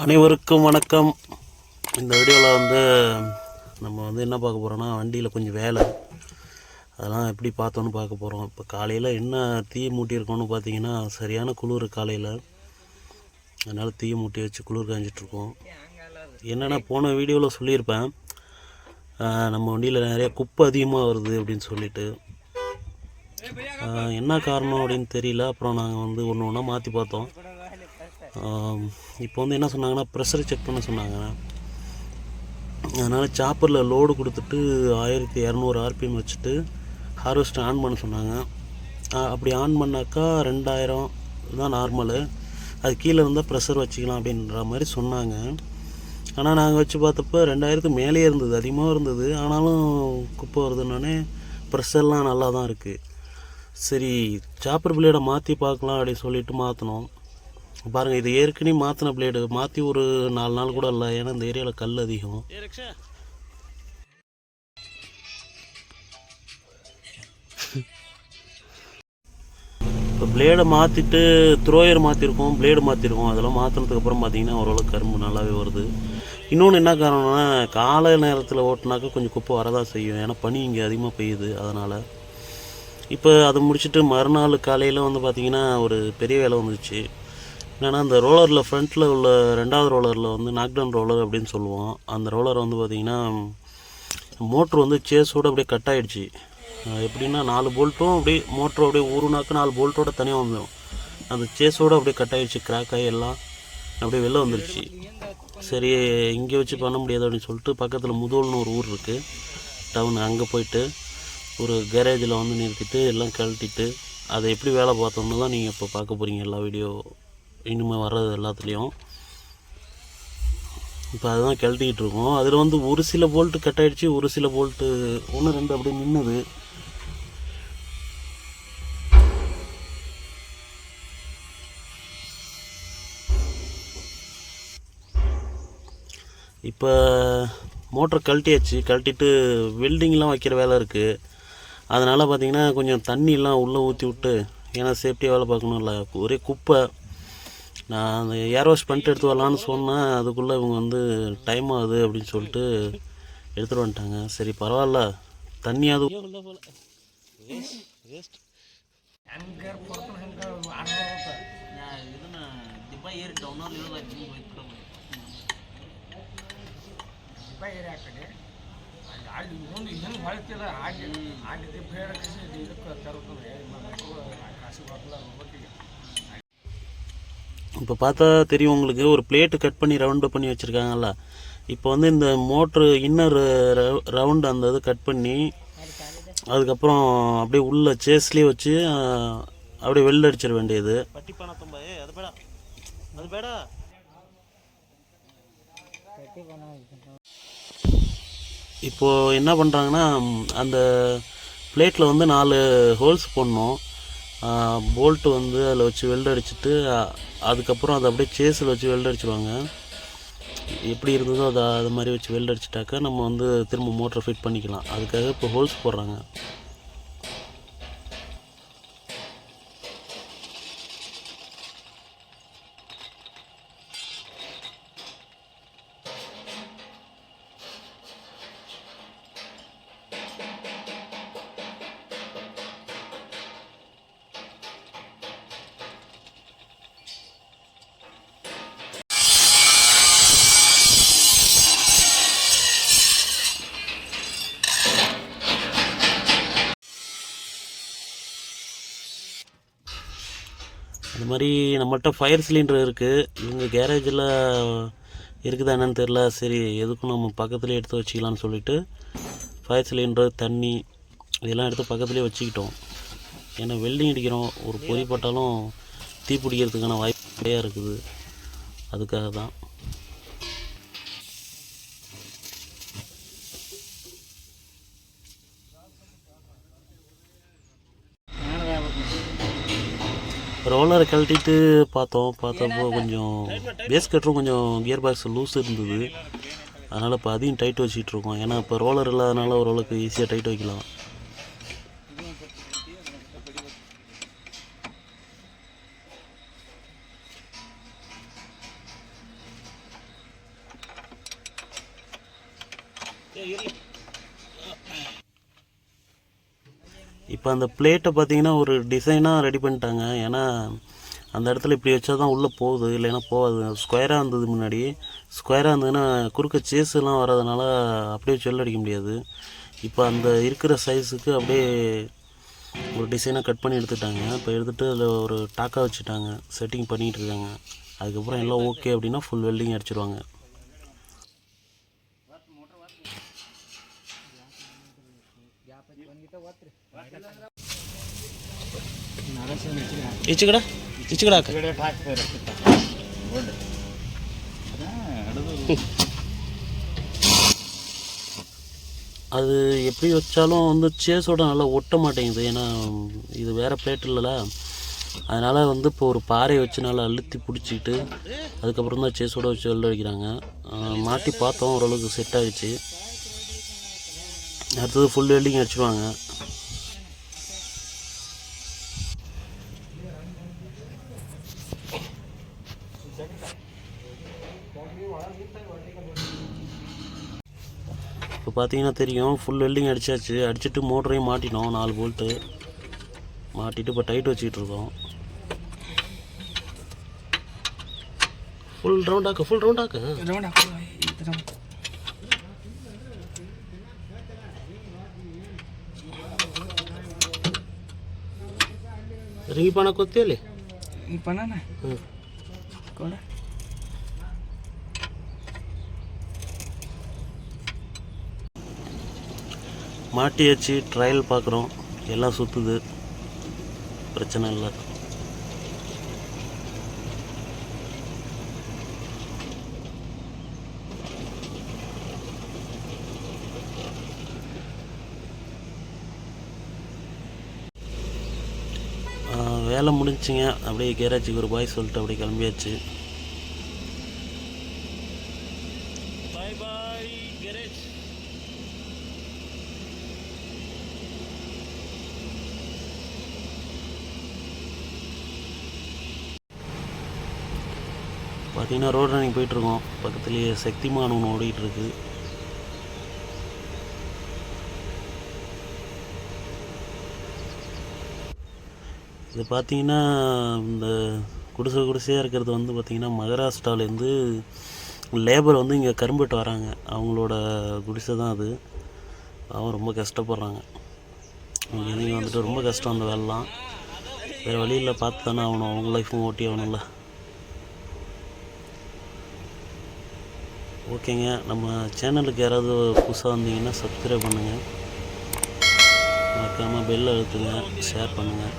அனைவருக்கும் வணக்கம். இந்த வீடியோவில் வந்து நம்ம வந்து என்ன பார்க்க போகிறோம்னா வண்டியில் கொஞ்சம் வேலை. அதெல்லாம் எப்படி பார்த்தோன்னு பார்க்க போகிறோம் இப்போ காலையில் என்ன தீ மூட்டியிருக்கோன்னு பார்த்தீங்கன்னா சரியான குளிர் காலையில். அதனால் தீ மூட்டி வச்சு குளிர் காய்ஞ்சிட்ருக்கோம் என்னென்னா போன வீடியோவில் சொல்லியிருப்பேன். நம்ம வண்டியில் நிறைய குப்பை அதிகமாக வருது அப்படின்னு சொல்லிட்டு. என்ன காரணம் அப்படின்னு தெரியல. அப்புறம் நாங்கள் வந்து ஒன்று ஒன்றா மாற்றி பார்த்தோம். இப்போ வந்து என்ன சொன்னாங்கன்னா ப்ரெஷர் செக் பண்ண சொன்னாங்க. அதனால் சாப்பரில் லோடு கொடுத்துட்டு ஆயிரத்தி இரநூறு ஆர்பிஎம் வச்சுட்டு ஹார்வெஸ்ட் ஆன் பண்ண சொன்னாங்க. அப்படி ஆன் பண்ணாக்கா ரெண்டாயிரம் தான் நார்மலு அது கீழே இருந்தால் ப்ரெஷர் வச்சுக்கலாம் அப்படின்ற மாதிரி சொன்னாங்க. ஆனால் நாங்கள் வச்சு பார்த்தப்ப ரெண்டாயிரத்துக்கு மேலேயே இருந்தது அதிகமாக இருந்தது. ஆனாலும் குப்பை வருதுன்னொடனே ப்ரெஷர்லாம் நல்லா தான் இருக்குது சரி சாப்பர் பிளேடை மாற்றி பார்க்கலாம் அப்படின்னு சொல்லிட்டு மாற்றினோம் பாருங்கள் இது ஏற்கனவே மாற்றின பிளேடு மாற்றி ஒரு நாலு நாள் கூட இல்லை. ஏன்னா இந்த ஏரியாவில் கல் அதிகம். இப்போ பிளேடை மாற்றிட்டு த்ரோயர் மாற்றிருக்கோம் பிளேடு மாற்றிருக்கோம் அதெல்லாம் மாற்றினதுக்கு அப்புறம் பார்த்தீங்கன்னா ஓரளவுக்கு கரும்பு நல்லாவே வருது. இன்னொன்று என்ன காரணம்னா காலை நேரத்தில் ஓட்டினாக்கா கொஞ்சம் குப்பை வரதான் செய்யும். ஏன்னா பனி இங்கே அதிகமாக பெய்யுது அதனால். இப்போ அதை முடிச்சுட்டு மறுநாள் காலையில் வந்து பார்த்திங்கன்னா ஒரு பெரிய வேலை வந்துச்சு. என்னென்னா அந்த ரோலரில் ஃப்ரண்ட்டில் உள்ள ரெண்டாவது ரோலரில் வந்து நாக்டவுன் ரோலர் அப்படின்னு சொல்லுவோம். அந்த ரோலர் வந்து பார்த்திங்கன்னா மோட்ரு வந்து சேஸோடு அப்படியே கட் ஆகிடுச்சி எப்படின்னா நாலு போல்ட்டும் அப்படியே மோட்ரு அப்படியே ஊறுனாக்கு நாலு போல்ட்டோட தனியாக வந்துடும். அந்த சேஸோடு அப்படியே கட் ஆகிடுச்சி கிராக் ஆகி எல்லாம் அப்படியே வெளில வந்துருச்சு. சரி இங்கே வச்சு பண்ண முடியாது அப்படின்னு சொல்லிட்டு பக்கத்தில் முதல்னு ஒரு ஊர் இருக்குது டவுன் அங்கே போயிட்டு ஒரு கேரேஜில் வந்து நிறுத்திட்டு எல்லாம் கழட்டிட்டு அதை எப்படி வேலை பார்த்தோம்னு தான் நீங்கள் இப்போ பார்க்க போகிறீங்க எல்லா வீடியோ இனிமேல் வர்றது எல்லாத்துலேயும். இப்போ அதுதான் கழட்டிக்கிட்டு இருக்கோம். அதில் வந்து ஒரு சில போல்ட்டு கட் ஆகிடுச்சு ஒரு சில போல்ட்டு ஒன்று ரெண்டு அப்படியே நின்றுது இப்போ மோட்டர் கழட்டியாச்சு. கழட்டிட்டு வெல்டிங்லாம் வைக்கிற வேலை இருக்குது அதனால் பார்த்திங்கன்னா கொஞ்சம் தண்ணியெலாம் உள்ளே ஊற்றி விட்டு ஏன்னா சேஃப்டியாக வேலை பார்க்கணும்ல. ஒரே குப்பை. நான் அந்த ஏர் வாஷ் பண்ணிட்டு எடுத்து வரலான்னு சொன்னேன் அதுக்குள்ளே இவங்க வந்து டைம் ஆகுது அப்படின்னு சொல்லிட்டு எடுத்துகிட்டு வந்துட்டாங்க சரி பரவாயில்ல தண்ணியாவது ಬೇರೆ ಆ ಕಡೆ ಅಲ್ಲಿ ಆಡಿ ಮುಂದೆ ಹಿಂಗೆ ಹೊಳ್ತಿಲ್ಲ ಆಡಿ ಆಡಿದ್ದು ಬೇಡ ಕಸಿ ಇದಕ್ಕೆ ತರುತ್ತದೆ ಕಾಸು ಬರಲ್ಲ ಒಟ್ಟಿಗೆ இப்போ பார்த்தா தெரியும் உங்களுக்கு ஒரு பிளேட்டு கட் பண்ணி ரவுண்டு பண்ணி வச்சுருக்காங்கல்ல. இப்போ வந்து இந்த மோட்ரு இன்னர் ரவுண்டு அந்த இது கட் பண்ணி அதுக்கப்புறம் அப்படியே உள்ள சேஸ்லேயே வச்சு அப்படியே வெளில அடிச்சிட வேண்டியது. இப்போது என்ன பண்ணுறாங்கன்னா அந்த பிளேட்டில் வந்து நாலு ஹோல்ஸ் போடணும். போல்ட்டு வந்து அதில் வச்சு வெல்ட் அடிச்சுட்டு அதுக்கப்புறம் அதை அப்படியே சேஸில் வச்சு வெல்ட் அடிச்சிடுவாங்க எப்படி இருந்ததோ அதை அது மாதிரி வச்சு வெல்ட் அடிச்சிட்டாக்கா நம்ம வந்து திரும்ப மோட்டரை ஃபிட் பண்ணிக்கலாம். அதுக்காக இப்போ ஹோல்ஸ் போடுறாங்க. இது மாதிரி நம்மள்கிட்ட ஃபயர் சிலிண்டர் இருக்குது இவங்க கேரேஜில் இருக்குதா என்னன்னு தெரில சரி எதுக்கும் நம்ம பக்கத்துலேயே எடுத்து வச்சுக்கலாம்னு சொல்லிட்டு ஃபயர் சிலிண்டர் தண்ணி இதெல்லாம் எடுத்து பக்கத்துலேயே வச்சுக்கிட்டோம். ஏன்னா வெல்டிங் அடிக்கிறோம். ஒரு பொறி பட்டாலும் தீ பிடிக்கிறதுக்கான வாய்ப்பு நிறையா இருக்குது. அதுக்காக தான் ரோலரை கழட்டிட்டு பார்த்தோம். பார்த்தப்போ கொஞ்சம் பேஸ் கட்டரும் கொஞ்சம் கியர் பாக்ஸ் லூஸ் இருந்தது. அதனால் இப்போ அதையும் டைட் வச்சுக்கிட்டு இருக்கோம். ஏன்னா இப்போ ரோலர் இல்லாதனால ஓரளவுக்கு ஈஸியாக டைட் வைக்கலாம். இப்போ அந்த பிளேட்டை பார்த்தீங்கன்னா ஒரு டிசைனாக ரெடி பண்ணிட்டாங்க. ஏன்னா அந்த இடத்துல இப்படி வச்சா தான் உள்ளே போகுது. இல்லைன்னா போகாது. ஸ்கொயராக இருந்தது முன்னாடி. ஸ்கொயராக இருந்ததுன்னா குறுக்க சேஸெல்லாம் வர்றதுனால அப்படியே செல் அடிக்க முடியாது. இப்போ அந்த இருக்கிற சைஸுக்கு அப்படியே ஒரு டிசைனாக கட் பண்ணி எடுத்துட்டாங்க. இப்போ எடுத்துகிட்டு அதில் ஒரு டாக்கா வச்சுட்டாங்க. செட்டிங் பண்ணிகிட்டு இருக்காங்க. அதுக்கப்புறம் எல்லாம் ஓகே அப்படின்னா ஃபுல் வெல்டிங் அடிச்சிருவாங்க. ಇಚ್ಚಿಗಡ ಇಚ್ಚಿಗಡ ಹಾಕ அது எப்படி வச்சாலும் வந்து சேஸோட நல்லா ஒட்ட மாட்டேங்குது ஏன்னா இது வேறு பிளேட் இல்லைல்ல அதனால் வந்து இப்போ ஒரு பாறையை வச்சு நல்லா அழுத்தி பிடிச்சிக்கிட்டு அதுக்கப்புறம் தான் சேஸோட வச்சு வெள்ள அடிக்கிறாங்க ஆஹ் மாட்டி பார்த்தோம் ஓரளவுக்கு செட் ஆகிடுச்சு அடுத்தது ஃபுல் வெல்டிங் அடிச்சிடுவாங்க இப்போ பார்த்தீங்கன்னா தெரியும் ஃபுல் வெல்டிங் அடிச்சாச்சு அடிச்சுட்டு மோட்டரையும் மாட்டினோம் நாலு போல்ட்டு மாட்டிட்டு இப்போ டைட் வச்சுக்கிட்டு இருக்கோம் ஃபுல் ரவுண்ட் ஆக்க ஃபுல் ரவுண்ட் ஆக்க ರೌಂಡ್ ಹಾಕೋ ಈ ಥರ ರಿಂಗಿ ಪಾಣ ಕೊತ್ತಿಯಲ್ಲಿ ಈ ಪಣನ ಹ್ಞೂ ಕೊಡ மாட்டியாச்சு ட்ரையல் பார்க்குறோம். எல்லாம் சுற்றுது பிரச்சனை இல்லை. வேலை முடிஞ்சுங்க அப்படியே கேராஜுக்கு ஒரு பாய் சொல்லிட்டு அப்படியே கிளம்பியாச்சு பாய் பாய் கேரேஜ் பார்த்தீங்கன்னா ரோட் ரன்னிங் போயிட்டுருக்கோம். பக்கத்துலேயே சக்திமான் ஒன்று ஓடிட்டுருக்கு. இது பார்த்தீங்கன்னா இந்த குடிசை குடிசையாக இருக்கிறது வந்து பார்த்திங்கன்னா மகாராஷ்டிராலேருந்து லேபர் வந்து இங்கே கரும்பிட்டு வராங்க. அவங்களோட குடிசை தான் அது. அவங்க ரொம்ப கஷ்டப்படுறாங்க. இங்கே நீங்கள் வந்துட்டு ரொம்ப கஷ்டம் அந்த வேலைலாம். வேறு வழியில் பார்த்து தானே ஆகணும். அவங்க லைஃப்பும் ஓட்டி ஆகணும்ல. ஓகேங்க. நம்ம சேனலுக்கு யாராவது புதுசாக வந்தீங்கன்னா சப்ஸ்கிரைப் பண்ணுங்கள் மறக்காமல் பெல் அழுத்துங்க. ஷேர் பண்ணுங்கள்